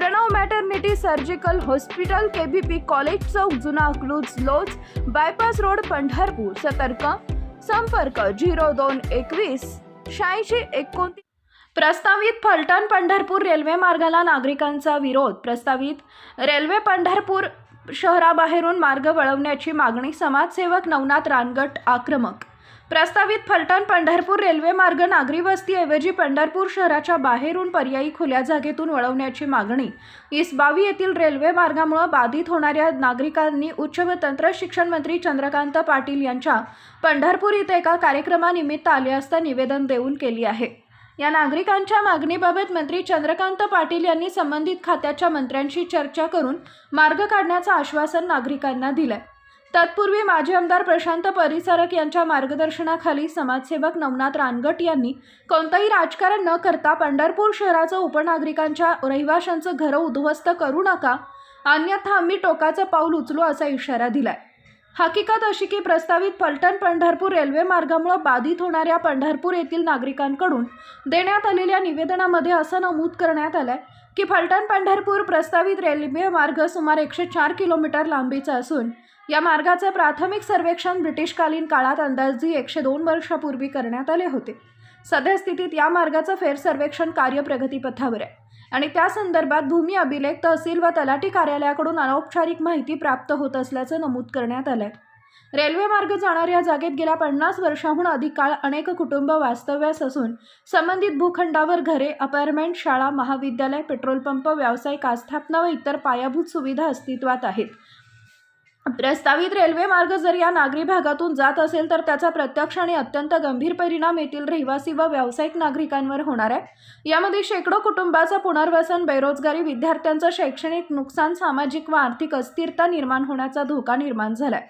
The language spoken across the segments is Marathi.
Pranav maternity surgical hospital KBP college चौक जुना अकलूज लोज बायपास रोड पंढरपूर. सतर्क. संपर्क झिरो दोन एकवीस शहाऐंशी एकोणतीस. प्रस्तावित फलटण पंढरपूर रेल्वे मार्गाला नागरिकांचा विरोध. प्रस्तावित रेल्वे पंढरपूर शहराबाहेरून मार्ग वळवण्याची मागणी समाजसेवक नवनाथ रानगट आक्रमक प्रस्तावित फलटण पंढरपूर रेल्वे मार्ग नागरी वस्तीऐवजी पंढरपूर शहराच्या बाहेरून पर्यायी खुल्या जागेतून वळवण्याची मागणी. इसबावी येथील रेल्वे मार्गामुळे बाधित होणाऱ्या नागरिकांनी उच्च व तंत्र शिक्षण मंत्री चंद्रकांत पाटील यांच्या पंढरपूर इथे एका कार्यक्रमानिमित्त आले असता निवेदन देऊन केली आहे. या नागरिकांच्या मागणीबाबत मंत्री चंद्रकांत पाटील यांनी संबंधित खात्याच्या मंत्र्यांशी चर्चा करून मार्ग काढण्याचं आश्वासन नागरिकांना दिलं तत्पूर्वी माजी आमदार प्रशांत परिसारक यांच्या मार्गदर्शनाखाली समाजसेवक नवनाथ रानगट यांनी कोणतंही राजकारण न करता पंढरपूर शहराचं उपनागरिकांच्या रहिवाशांचं घरं उद्ध्वस्त करू नका. अन्यथा आम्ही टोकाचं पाऊल उचलू असा इशारा दिलाय. हकीकत अशी की प्रस्तावित फलटण पंढरपूर रेल्वे मार्गामुळे बाधित होणाऱ्या पंढरपूर येथील नागरिकांकडून देण्यात आलेल्या निवेदनामध्ये असं नमूद करण्यात आलंय की फलटण पंढरपूर प्रस्तावित रेल्वे मार्ग सुमारे एकशे चार किलोमीटर लांबीचा असून या मार्गाचे प्राथमिक सर्वेक्षण ब्रिटिशकालीन काळात अंदाजे एकशे दोन वर्षापूर्वी करण्यात आले होते. सद्यस्थितीत या मार्गाचं फेर सर्वेक्षण कार्य प्रगतीपथावर आहे. आणि त्या संदर्भात भूमी अभिलेख तहसील व तलाठी कार्यालयाकडून अनौपचारिक माहिती प्राप्त होत असल्याचं नमूद करण्यात आलंय. रेल्वे मार्ग जाणाऱ्या जागेत गेल्या पन्नास वर्षाहून अधिक काळ अनेक कुटुंब वास्तव्यास असून संबंधित भूखंडावर घरे अपार्टमेंट शाळा महाविद्यालय पेट्रोल पंप व्यावसायिक आस्थापना व इतर पायाभूत सुविधा अस्तित्वात आहेत. प्रस्तावित रेल्वे मार्ग जर या नागरी भागातून जात असेल तर त्याचा प्रत्यक्ष आणि अत्यंत गंभीर परिणाम येथील रहिवासी व व्यावसायिक नागरिकांवर होणार आहे. यामध्ये शेकडो कुटुंबाचं पुनर्वसन बेरोजगारी विद्यार्थ्यांचं शैक्षणिक नुकसान सामाजिक व आर्थिक अस्थिरता निर्माण होण्याचा धोका निर्माण झालाय.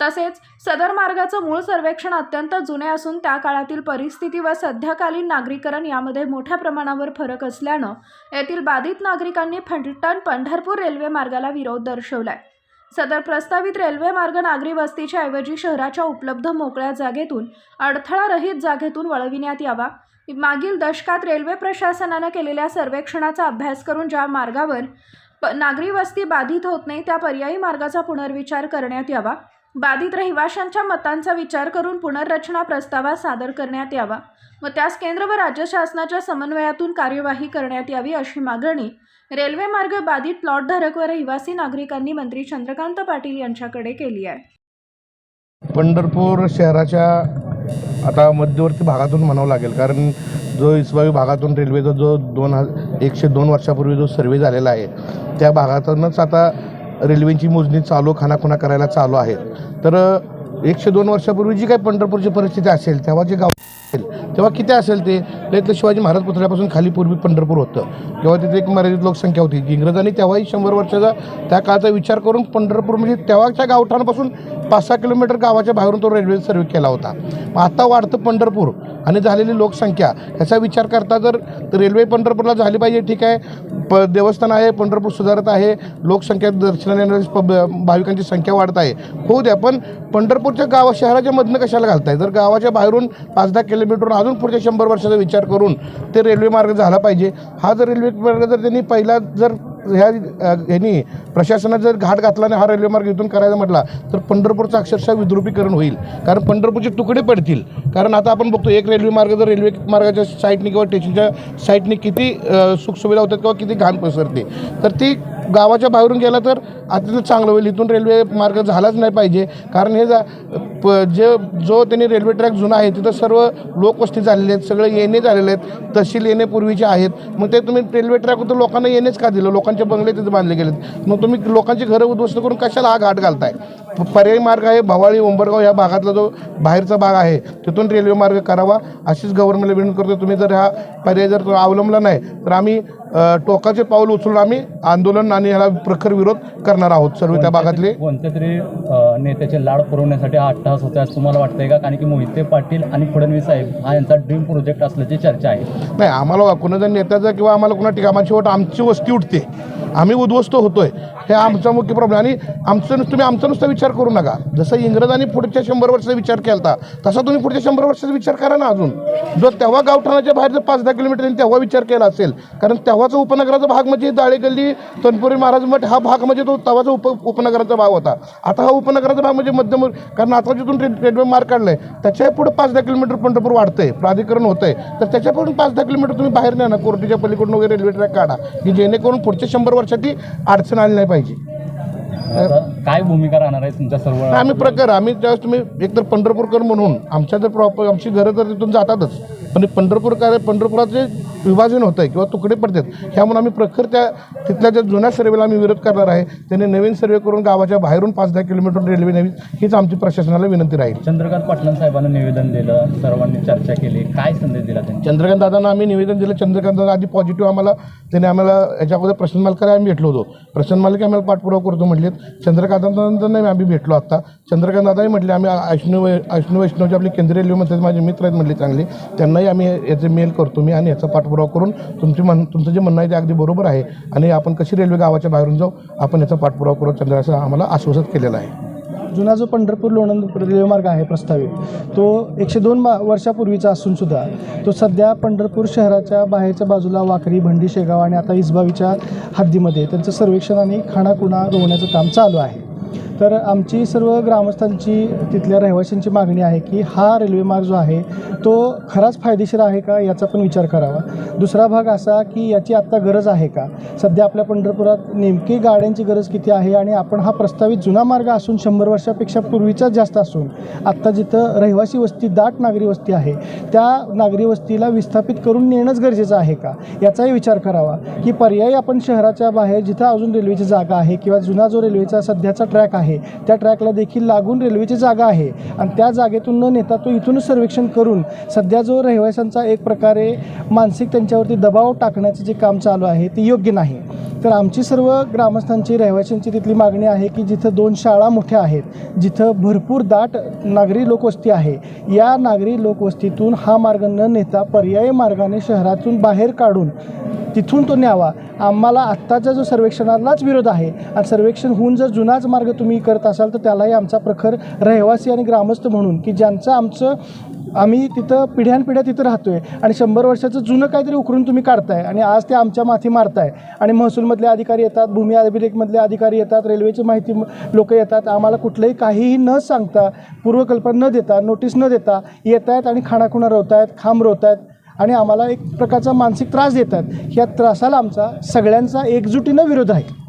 तसेच सदर मार्गाचं मूळ सर्वेक्षण अत्यंत जुने असून त्या काळातील परिस्थिती व सध्याकालीन नागरीकरण यामध्ये मोठ्या प्रमाणावर फरक असल्यानं येथील बाधित नागरिकांनी फलटण पंढरपूर रेल्वे मार्गाला विरोध दर्शवलाय. सदर प्रस्तावित रेल्वे मार्ग नागरी वस्तीच्या ऐवजी शहराच्या उपलब्ध मोकळ्या जागेतून अडथळारहित जागेतून वळविण्यात यावा. मागील दशकात रेल्वे प्रशासनानं केलेल्या सर्वेक्षणाचा अभ्यास करून ज्या मार्गावर प नागरी वस्ती बाधित होत नाही त्या पर्यायी मार्गाचा पुनर्विचार करण्यात यावा. बाधित रहिवाशांच्या मतांचा विचार करून पुनर्रचना प्रस्तावात सादर करण्यात यावा. व त्यास केंद्र व राज्य शासनाच्या समन्वयातून कार्यवाही करण्यात यावी अशी मागणी रेल्वे मार्ग बाधित प्लॉटधारक व रहिवासी नागरिकांनी मंत्री चंद्रकांत पाटील यांच्याकडे केली आहे. पंढरपूर शहराच्या आता मध्यवर्ती भागातून म्हणावं लागेल कारण जो इसबावी भागातून रेल्वेचा जो दोन हजार एकशे दोन वर्षापूर्वी जो सर्वे झालेला आहे त्या भागातूनच आता रेल्वेची मोजणी चालू खानाखुणा करायला चालू आहे. तर एकशे दोन वर्षापूर्वी जी काही पंढरपूरची परिस्थिती असेल तेव्हा जे गाव तेव्हा किती असेल ते? इथलं शिवाजी महाराज पुतळ्यापासून खाली पूर्वी पंढरपूर होतं. तेव्हा तिथे एक मर्यादित लोकसंख्या होती. इंग्रजांनी तेव्हाही शंभर वर्षाचा त्या काळाचा विचार करून पंढरपूर म्हणजे तेव्हाच्या गावठाणापासून पाच सहा किलोमीटर गावाच्या बाहेरून तो रेल्वे सर्वे केला होता. मग आता वाढतं पंढरपूर आणि झालेली लोकसंख्या याचा विचार करता जर रेल्वे पंढरपूरला झाली पाहिजे ठीक आहे. प देवस्थान आहे पंढरपूर सुधारत आहे. लोकसंख्या दर्शनाला येणारी भाविकांची संख्या वाढत आहे. होऊ द्या पण पंढरपूरच्या गावा शहराच्या मधनं कशाला घालताय? जर गावाच्या बाहेरून पाच दहा किलोमीटर भेटून अजून पुढच्या शंभर वर्षाचा विचार करून ते रेल्वे मार्ग झाला पाहिजे. हा जर रेल्वे मार्ग जर त्यांनी पहिला जर ह्या ह्यानी ह्यांनी प्रशासनात जर घाट घातला आणि हा रेल्वेमार्ग इथून करायचा म्हटला तर पंढरपूरचं अक्षरशः विद्रुपीकरण होईल. कारण पंढरपूरचे तुकडे पडतील. कारण आता आपण बघतो एक रेल्वे मार्ग जर रेल्वे मार्गाच्या साईटने किंवा स्टेशनच्या साईटने किती सुखसुविधा होतात किंवा किती घाण पसरते तर ती गावाच्या बाहेरून गेला तर अत्यंत चांगलं होईल. इथून रेल्वे मार्ग झालाच नाही पाहिजे. कारण हे जा प जे जो त्यांनी रेल्वे ट्रॅक जुना आहे तिथं सर्व लोकवस्ती झालेले आहेत सगळे येणे झालेले आहेत तहसील येणे पूर्वीचे आहेत. मग ते तुम्ही रेल्वे ट्रॅक होतं लोकांना येणेच का दिलं? लोकांचे बंगले तिथे बांधले गेलेत. मग तुम्ही लोकांची घरं उद्ध्वस्त करून कशाला हा घाट घालताय? पर्यायी मार्ग आहे भवाळी उंबरगाव या भागातला जो बाहेरचा भाग आहे तिथून रेल्वे मार्ग करावा अशीच गव्हर्नमेंटला विनंती करतो. तुम्ही जर हा पर्याय जर तो अवलंबला नाही तर आम्ही टोकाचे पाऊल उचलून आम्ही आंदोलन आणि ह्याला प्रखर विरोध करणार आहोत सर्व त्या भागातले. कोणत्या तरी नेत्याचे लाड पुरवण्यासाठी हा अट्टहास होता असं तुम्हाला वाटतंय का? कारण की मोहिते पाटील आणि फडणवीस साहेब हा यांचा ड्रीम प्रोजेक्ट असल्याची चर्चा आहे. नाही आम्हाला कुणाचा नेत्याचा किंवा आम्हाला कुणा ठिकाणाची शेवट आमची वस्ती उठते आम्ही उद्ध्वस्त होतोय. हे आमचा मुख्य प्रॉब्लेम आणि आमचं तुम्ही आमचा नुसता विचार करू नका. जसं इंग्रजांनी पुढच्या शंभर वर्षाचा विचार केला होता तसा तुम्ही पुढच्या शंभर वर्षाचा विचार करा ना अजून. जो तेव्हा गावठाणाच्या बाहेर जर पाच दहा किलोमीटर तेव्हा विचार केला असेल. कारण तेव्हाचा उपनगराचा भाग म्हणजे दाळे गल्ली तनपुरी महाराज मठ हा भाग म्हणजे तो तेव्हाचा उप उपनगराचा भाग होता. आता हा उपनगराचा भाग म्हणजे मध्यम कारण आता जिथून रे- रेल्वे मार्ग काढलाय. त्याच्या पुढे पाच दहा किलोमीटर पंढरपूर वाढतंय. प्राधिकरण होतंय. तर त्याच्याकडून पाच दहा किलोमीटर तुम्ही बाहेर न्या ना कोर्टीच्या पलीकडून वगैरे रेल्वे ट्रॅक काढा. की जेणेकरून पुढच्या शंभर वर्षात ती अडचण आली नाही पाहिजे. काय भूमिका राहणार आहे तुमच्या सर्व नाही, आम्ही प्रकार आम्ही ज्यावेळेस तुम्ही एकतर पंढरपूरकर म्हणून आमच्या जर प्रॉपर आमची घरं तर तिथून जातातच पण पंढरपूर काय पंढरपुरात जे विभाजन होतं आहे किंवा तुकडे पडतात ह्यामुळे आम्ही प्रखर त्या तिथल्या ज्या जुन्या सर्वेला आम्ही विरोध करणार आहे त्यांनी नवीन सर्वे करून गावाच्या बाहेरून पाच दहा किलोमीटर रेल्वे नवी हीच आमची प्रशासनाला विनंती राहील. चंद्रकांत पाटलां साहेबांना निवेदन दिलं सर्वांनी चर्चा केली काय संदेश दिला त्यांनी? चंद्रकांत दादांना आम्ही निवेदन दिलं चंद्रकांत दादा आधी पॉझिटिव्ह आम्हाला त्याने आम्हाला याच्या अगोदर प्रशांत मालकर आम्ही भेटलो होतो. प्रशांत मालके आम्हाला पाठपुरावा करतो म्हटलेत चंद्रकांतांना नाही आम्ही भेटलो आता चंद्रकांत दादाही म्हटले आम्ही ऐष्णव ऐष्णव वैष्णवचे आपले केंद्रीय रेल्वे मंत्री माझे मित्र आहेत म्हटले चांगले. त्यांनाही आम्ही याचे मेल करतो मी आणि याचा पाठपुरावा करून तुमची म्हण तुमचं जे म्हणणं आहे ते अगदी बरोबर आहे. आणि आपण कशी रेल्वे गावाच्या बाहेरून जाऊ आपण याचा पाठपुरावा करू चंद्र असं आम्हाला आश्वासित केलेलं आहे. जुना जो पंढरपूर लोणंद रेल्वे मार्ग आहे प्रस्तावित तो एकशे दोन मा वर्षापूर्वीचा असूनसुद्धा तो सध्या पंढरपूर शहराच्या बाहेरच्या बाजूला वाकरी भंडी शेगाव आणि आता इसबावीच्या हद्दीमध्ये त्यांचं सर्वेक्षण आणि खाणाखुणा रोवण्याचं काम चालू आहे. तर आमची सर्व ग्रामस्थांची तिथल्या रहिवाशांची मागणी आहे की हा रेल्वे मार्ग जो आहे तो खराच फायदेशीर आहे का याचा पण विचार करावा. दुसरा भाग असा की याची आत्ता गरज आहे का? सध्या आपल्या पंढरपुरात नेमकी गाड्यांची गरज किती आहे आणि आपण हा प्रस्तावित जुना मार्ग असून शंभर वर्षापेक्षा पूर्वीचाच जास्त असून आत्ता जिथं रहिवासी वस्ती दाट नागरी वस्ती आहे त्या नागरी वस्तीला विस्थापित करून नेणंच गरजेचं आहे का? याचाही विचार करावा. की पर्यायी आपण शहराच्या बाहेर जिथं अजून रेल्वेची जागा आहे किंवा जुना जो रेल्वेचा सध्याचा ट्रॅक आहे आहे. त्या ट्रॅकला देखील लागून रेल्वेची जागा आहे. आणि त्या जागेतून न नेता तो इथूनच सर्वेक्षण करून सध्या जो रहिवाशांचा एक प्रकारे मानसिक त्यांच्यावरती दबाव टाकण्याचं जे काम चालू आहे ते योग्य नाही. तर आमची सर्व ग्रामस्थांची रहिवाशांची तिथली मागणी आहे की जिथं दोन शाळा मोठ्या आहेत जिथं भरपूर दाट नागरी लोकवस्ती आहे या नागरी लोकवस्तीतून हा मार्ग न नेता पर्यायी मार्गाने शहरातून बाहेर काढून तिथून तो न्यावा. आम्हाला आत्ताच्या जो सर्वेक्षणालाच विरोध आहे आणि सर्वेक्षण होऊन जर जुनाच मार्ग तुम्ही करत असाल तर त्यालाही आमचा प्रखर रहिवासी आणि ग्रामस्थ म्हणून की ज्यांचं आमचं आम्ही तिथं पिढ्यानपिढ्या तिथं राहतो आहे आणि शंभर वर्षाचं जुनं काहीतरी उकरून तुम्ही काढताय आणि आज ते आमच्या माथी मारताय. आणि महसूलमधले अधिकारी येतात भूमी अभिलेखमधले अधिकारी येतात रेल्वेची माहिती लोक येतात आम्हाला कुठलंही काहीही न सांगता पूर्वकल्पना न देता नोटीस न देता येत आहेत आणि खाणाखुणा रोवत आहेत खांब रोवत आहेत आणि आम्हाला एक प्रकारचा मानसिक त्रास देतात. ह्या त्रासाला आमचा सगळ्यांचा एकजुटीनं विरोध आहे.